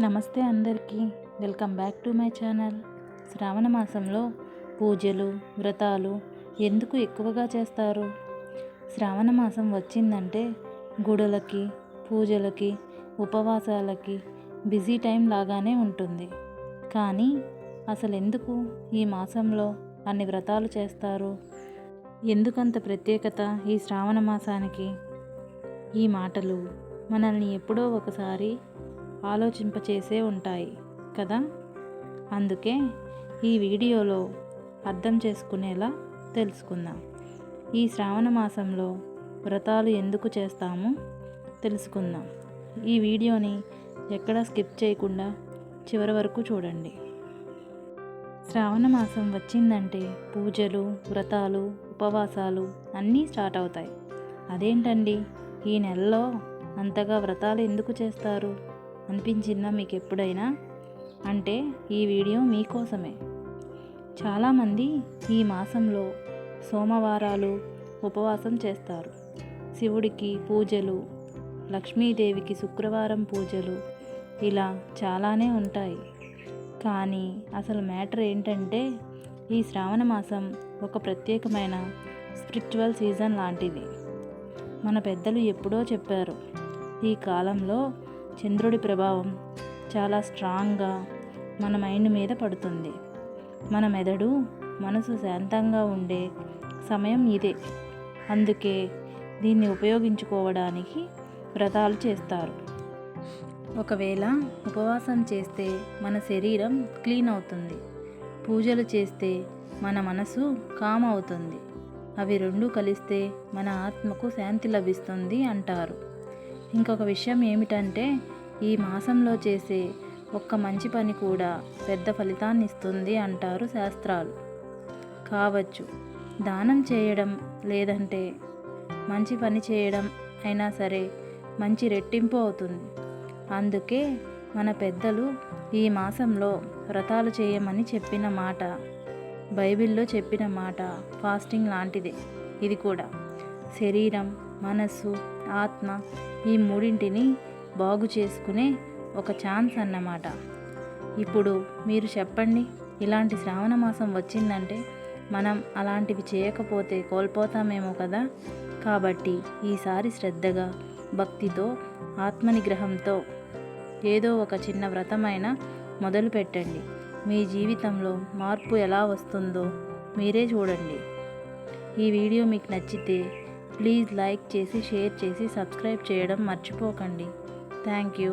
నమస్తే అందరికీ. Welcome back to my channel. శ్రావణ మాసంలో పూజలు వ్రతాలు ఎందుకు ఎక్కువగా చేస్తారు? శ్రావణ మాసం వచ్చిందంటే గుడులకి పూజలకి ఉపవాసాలకి బిజీ టైం లాగానే ఉంటుంది. కానీ అసలు ఎందుకు ఈ మాసంలో అన్ని వ్రతాలు చేస్తారు? ఎందుకంత ప్రత్యేకత ఈ శ్రావణ మాసానికి? ఈ మాటలు మనల్ని ఎప్పుడో ఒకసారి ఆలోచింపచేసే ఉంటాయి కదా? అందుకే ఈ వీడియోలో అర్థం చేసుకునేలా తెలుసుకుందాం. ఈ శ్రావణ మాసంలో వ్రతాలు ఎందుకు చేస్తామో? తెలుసుకుందాం. ఈ వీడియోని ఎక్కడ స్కిప్ చేయకుండా చివరి వరకు చూడండి. శ్రావణ మాసం వచ్చిందంటే పూజలు వ్రతాలు ఉపవాసాలు అన్నీ స్టార్ట్ అవుతాయి. అదేంటండి? ఈ నెలలో అంతగా వ్రతాలు ఎందుకు చేస్తారు? అనిపించిందా మీకు ఎప్పుడైనా అంటే ఈ వీడియో మీకోసమే. చాలామంది ఈ మాసంలో సోమవారాలు ఉపవాసం చేస్తారు. శివుడికి పూజలు లక్ష్మీదేవికి శుక్రవారం పూజలు ఇలా చాలానే ఉంటాయి. కానీ అసలు మ్యాటర్ ఏంటంటే ఈ శ్రావణ మాసం ఒక ప్రత్యేకమైన స్పిరిచువల్ సీజన్ లాంటిది. మన పెద్దలు ఎప్పుడో చెప్పారు ఈ కాలంలో చంద్రుడి ప్రభావం చాలా స్ట్రాంగ్గా మన మైండ్ మీద పడుతుంది. మన మెదడు మనసు శాంతంగా ఉండే సమయం ఇదే. అందుకే దీన్ని ఉపయోగించుకోవడానికి వ్రతాలు చేస్తారు. ఒకవేళ ఉపవాసం చేస్తే మన శరీరం క్లీన్ అవుతుంది. పూజలు చేస్తే మన మనసు కామ్ అవుతుంది. అవి రెండు కలిస్తే మన ఆత్మకు శాంతి లభిస్తుంది అంటారు. ఇంకొక విషయం ఏమిటంటే ఈ మాసంలో చేసే ఒక్క మంచి పని కూడా పెద్ద ఫలితాన్ని ఇస్తుంది అంటారు శాస్త్రాలు. కావచ్చు దానం చేయడం లేదంటే మంచి పని చేయడం అయినా సరే మంచి రెట్టింపు అవుతుంది. అందుకే మన పెద్దలు ఈ మాసంలో వ్రతాలు చేయమని చెప్పిన మాట బైబిల్లో చెప్పిన మాట ఫాస్టింగ్ లాంటిదే. ఇది కూడా శరీరం మనస్సు ఆత్మ ఈ మూడింటిని బాగు చేసుకునే ఒక ఛాన్స్ అన్నమాట. ఇప్పుడు మీరు చెప్పండి ఇలాంటి శ్రావణ మాసం వచ్చిందంటే మనం అలాంటివి చేయకపోతే కోల్పోతామేమో కదా? కాబట్టి ఈసారి శ్రద్ధగా భక్తితో ఆత్మనిగ్రహంతో ఏదో ఒక చిన్న వ్రతమైన మొదలు పెట్టండి. మీ జీవితంలో మార్పు ఎలా వస్తుందో మీరే చూడండి. ఈ వీడియో మీకు నచ్చితే ప్లీజ్ లైక్ చేసి షేర్ చేసి సబ్స్క్రైబ్ చేయడం మర్చిపోకండి. Thank you